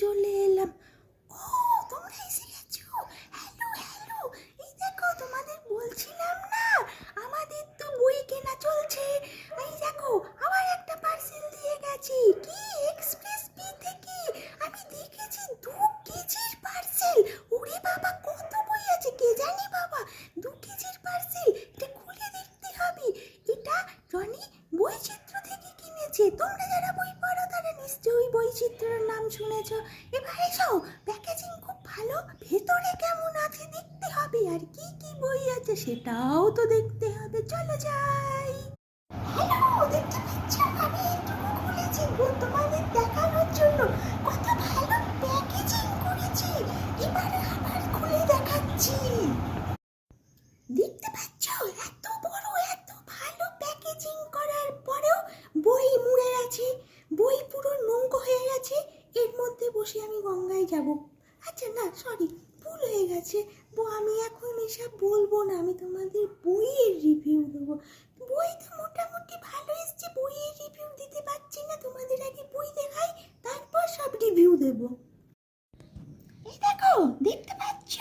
চলে এলাম। ও, তোমরা এসে গেছো হ্যালো হ্যালো এই দেখো, তোমাদের বলছিলাম না, আমাদের তো বই কেনা চলছে। এই দেখো, আবার একটা পার্সেল দিয়ে গেছি। কি এক্সপ্রেস বি থেকে? আমি দেখেছি দু কেজির পার্সেল ওরে বাবা, কত বই আছে, কে জানি বাবা? দু কেজির পার্সেল এটা খুলে দেখতে হবে। এটা রনি শুনেছ? এবার এসো প্যাকেজিং খুব ভালো, ভেতরে কেমন আছে দেখতে হবে, আর কি কি বই আছে সেটাও তো দেখতে হবে, চলো যাই হ্যালো দেখতে পাচ্ছ আমি এটুকু খুলেছি গো তোমাদের দেখানোর জন্য কত ভালো প্যাকেজিং করেছি এবারে আবার খুলে দেখাচ্ছি দেখতে পাচ্ছ এত বড় এত ভালো প্যাকেজিং করার পরেও বই মুড়ে আছে বই পুরো নৌকো হয়ে গেছে এর মধ্যে বসে আমি গঙ্গায় যাব আচ্ছা না সরি ভুল হয়ে গেছে বো আমি এখন এসব বলব না আমি তোমাদের বইয়ের রিভিউ দেবো বই তো মোটামুটি ভালো এসছে বইয়ের রিভিউ দিতে পারছি না তোমাদের আগে বই দেখাই তারপর সব রিভিউ দেবো এই দেখো দেখতে পাচ্ছ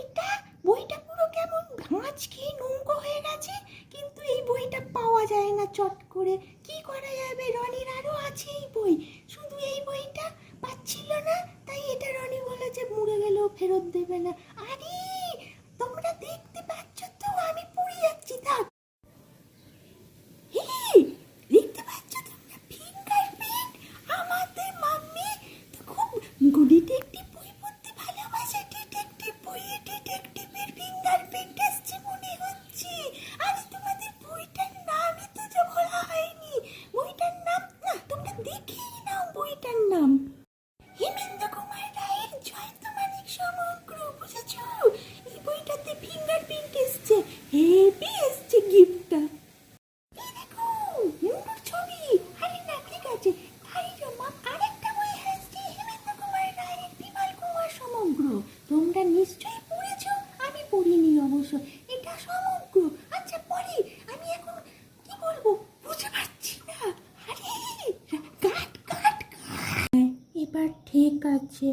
এটা বইটা পুরো কেমন ভাঁজ খেয়ে নৌকো হয়ে গেছে কিন্তু এই বইটা পাওয়া যায় না চট করে। কি করা যাবে? রনির আরও আছে এই বই। শুধু এই বইটা পাচ্ছিল না, তাই এটা রনি বলেছে মুড়ে গেলেও ফেরত দেবে না। আরে আছে।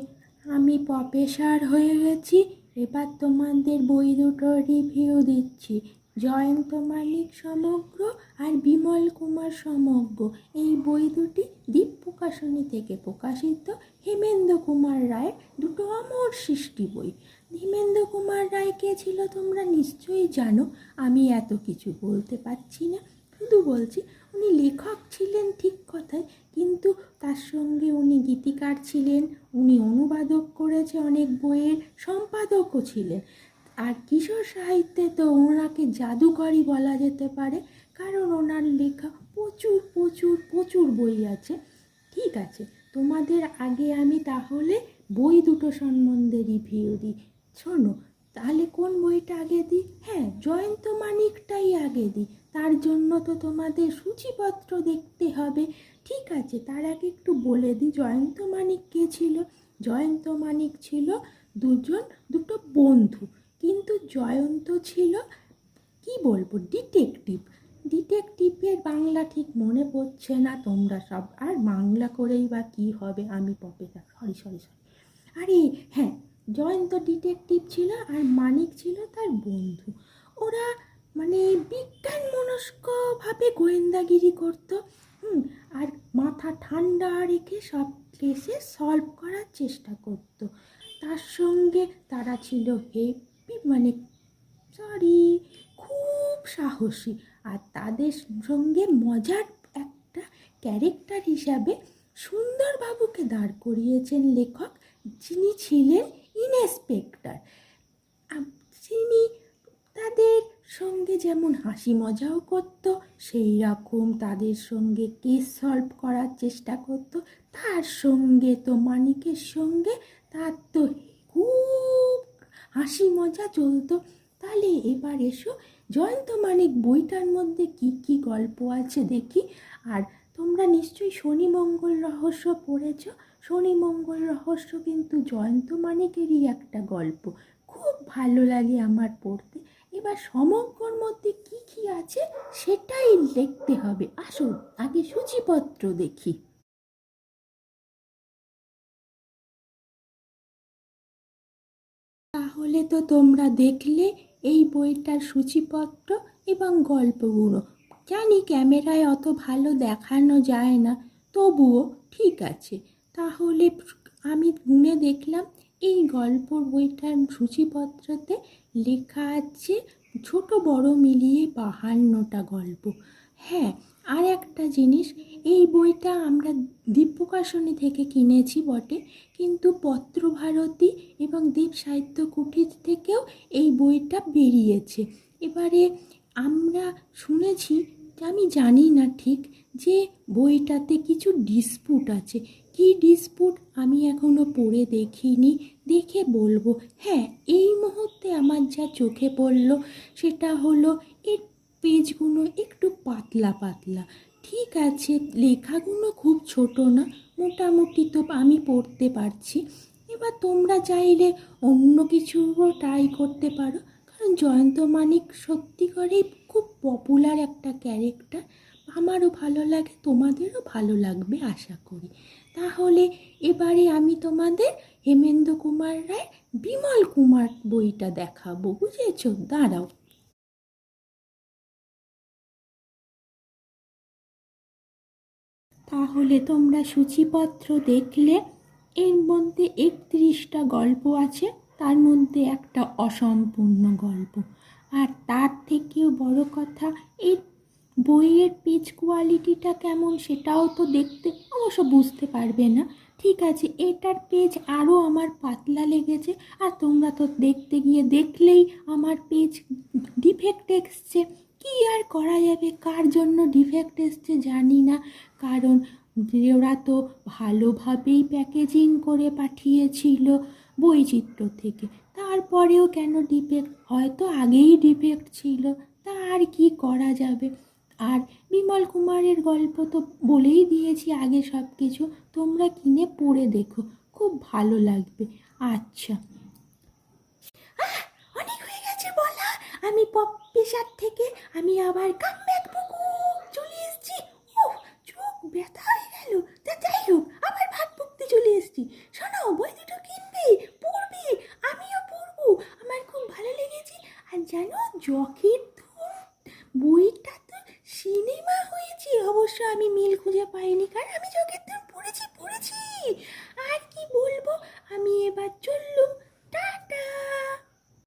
আমি প্রফেসর হয়ে গেছি। এবার তোমাদের বই দুটো রিভিউ দিচ্ছি। জয়ন্ত মালিক সমগ্র আর বিমল কুমার সমগ্র। এই বই দুটি দ্বীপ প্রকাশনী থেকে প্রকাশিত। হেমেন্দ্র কুমার রায়ের দুটো অমর সৃষ্টি বই। হেমেন্দ্র কুমার রায় কে ছিল তোমরা নিশ্চয়ই জানো। আমি এত কিছু বলতে পারছি না। শুধু বলছি, উনি লেখক ছিলেন ঠিক কথাই, কিন্তু তার সঙ্গে উনি গীতিকার ছিলেন, উনি অনুবাদক করেছে অনেক বইয়ের, সম্পাদকও ছিলেন। আর কিশোর সাহিত্যে তো ওনাকে জাদুকরই বলা যেতে পারে, কারণ ওনার লেখা প্রচুর প্রচুর প্রচুর বই আছে। ঠিক আছে, তোমাদের আগে আমি তাহলে বই দুটো সম্বন্ধে রিভিউ দিই। শোনো, তাহলে কোন বইটা আগে দিই? হ্যাঁ জয়ন্ত মানিকটাই আগে দিই। তার জন্য তো তোমাদের সূচিপত্র দেখতে হবে। ঠিক আছে, তার আগে একটু বলে দিই, জয়ন্ত মানিক কে ছিল? জয়ন্ত মানিক ছিল দুজন, দুটো বন্ধু। কিন্তু জয়ন্ত ছিল, কি বলব ডিটেকটিভ ডিটেকটিভের বাংলা ঠিক মনে পড়ছে না তোমরা সব। আর বাংলা করেই বা কি হবে, আমি প্রফেসর সরি সরি সরি আরে হ্যাঁ জয়ন্ত ডিটেকটিভ ছিল আর মানিক ছিল তার বন্ধু। ওরা মনস্কভাবে গোয়েন্দাগিরি করতো। হুম, আর মাথা ঠান্ডা রেখে সব কেসে সলভ করার চেষ্টা করতো। তার সঙ্গে তারা ছিল হেপি মানে সরি খুব সাহসী। আর তাদের সঙ্গে মজার একটা ক্যারেক্টার হিসাবে সুন্দরবাবুকে দাঁড় করিয়েছেন লেখক, যিনি ছিলেন ইনস্পেক্টর তিনি তাদের যেমন হাসি মজাও করত, সেই রকম তাদের সঙ্গে কেস সলভ করার চেষ্টা করত। তার সঙ্গে তো মানিকের সঙ্গে, তার তো খুব হাসি মজা চলতো। তাহলে এবার এসো, জয়ন্ত মানিক বইটার মধ্যে কি কি গল্প আছে দেখি। আর তোমরা নিশ্চয়ই শনি মঙ্গল রহস্য পড়েছ। শনি মঙ্গল রহস্য কিন্তু জয়ন্ত মানিকেরই একটা গল্প। খুব ভালো লাগে আমার পড়তে। এবার সমগ্রর মধ্যে কি কি আছে সেটাই লিখতে হবে। আসুন, আগে সূচিপত্র দেখি। তাহলে তো তোমরা দেখলে এই বইটার সূচিপত্র এবং গল্পগুলো। জানি ক্যামেরায় অত ভালো দেখানো যায় না, তবুও ঠিক আছে। তাহলে আমি গুনে দেখলাম এই গল্প বইটার সূচিপত্রতে লেখা আছে, ছোট বড় মিলিয়ে বাহান্নটা গল্প। হ্যাঁ আর একটা জিনিস, এই বইটা আমরা দ্বীপ প্রকাশনী থেকে কিনেছি বটে, কিন্তু পত্রভারতী এবং দ্বীপ সাহিত্য কুঠির থেকেও এই বইটা বেরিয়েছে। এবারে আমরা শুনেছি আমি জানি না ঠিক যে বইটাতে কিছু ডিসপুট আছে। কি ডিসপুট আমি এখনও পড়ে দেখিনি, দেখে বলব। হ্যাঁ এই মুহূর্তে আমার যা চোখে পড়ল সেটা হলো এর পেজগুলো একটু পাতলা পাতলা। ঠিক আছে, লেখাগুলো খুব ছোট না, মোটামুটি তো আমি পড়তে পারছি। এবার তোমরা চাইলে অন্য কিছুও ট্রাই করতে পারো। জয়ন্ত মানিক সত্যি করেই খুব পপুলার একটা ক্যারেক্টার আমারও ভালো লাগে, তোমাদেরও ভালো লাগবে আশা করি। তাহলে এবারে আমি তোমাদের হেমেন্দ্র কুমার রায়, বিমল কুমার বইটা দেখাবো, বুঝেছ? দাঁড়াও। তাহলে তোমরা সূচিপত্র দেখলে, এর মধ্যে একত্রিশটা গল্প আছে। তার মধ্যে একটা অসম্পূর্ণ গল্প। আর তার থেকেও বড় কথা, এই বইয়ের পেজ কোয়ালিটিটা কেমন সেটাও তো দেখতে অবশ্য বুঝতে পারবে না। ঠিক আছে, এটার পেজ আরও আমার পাতলা লেগেছে, আর তোমরা তো দেখতে গিয়ে দেখলেই আমার পেজ ডিফেক্ট এসছে। কী আর করা যাবে? কার জন্য ডিফেক্ট এসছে জানি না। কারণ ওরা তো ভালোভাবেই প্যাকেজিং করে পাঠিয়েছিল। বৈচিত্র্য থেকে। তারপরেও কেন ডিফেক্ট হয়তো আগেই ডিফেক্ট ছিল। তা আর কি করা যাবে? আর বিমল কুমারের গল্প তো বলেই দিয়েছি আগে সব কিছু তোমরা কিনে পড়ে দেখো। খুব ভালো লাগবে। আচ্ছা। অনেক হয়ে গেছে বলা। আমি পপ পেশার থেকে আমি আবার কাম ব্যাক বুকু। চলে এসেছি। ও চোখ ব্যথা হয়ে গেল। তা যাই হোক, আবার ভাত বকতে চলে এসেছি। শোনো বই দুটো কিনবি পড়বি আমিও পড়ব আমার খুব ভালো লেগেছে আর জানো জকের ধুম বইটা তো সিনেমা হয়েছে। অবশ্য আমি মিল খুঁজে পাইনি কারণ আমি